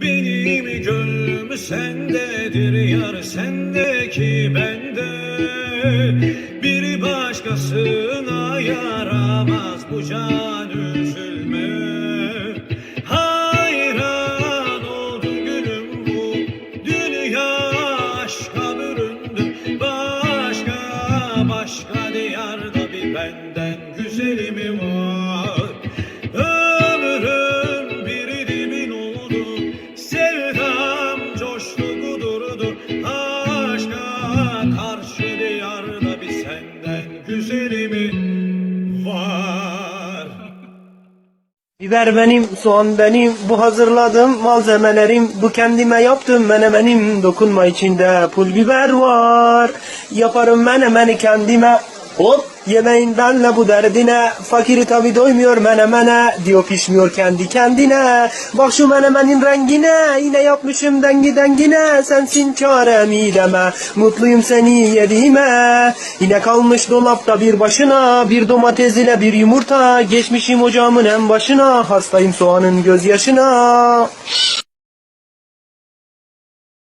Benim gönlüm sendedir yar sendeki bende. Bir başkasına yaramaz bu can üzülme. Hayran oldum gülüm bu dünya aşka büründü Başka başka diyarda bir benden Biber benim, soğan benim, bu hazırladığım malzemelerim, bu kendime yaptığım menemenim, dokunma içinde pul biber var. Yaparım menemeni kendime, hop yemeğin benle bu derdine, fakiri tabi doymuyor menemene, diyor pişmiyor kendi kendine. Bak şu menemenin rengine, yine yapmışım dengi dengine, sensin çarem ideme, mutluyum seni yediğime. Yine kalmış dolapta bir başına, bir domates ile bir yumurta, geçmişim ocağımın en başına, hastayım soğanın gözyaşına.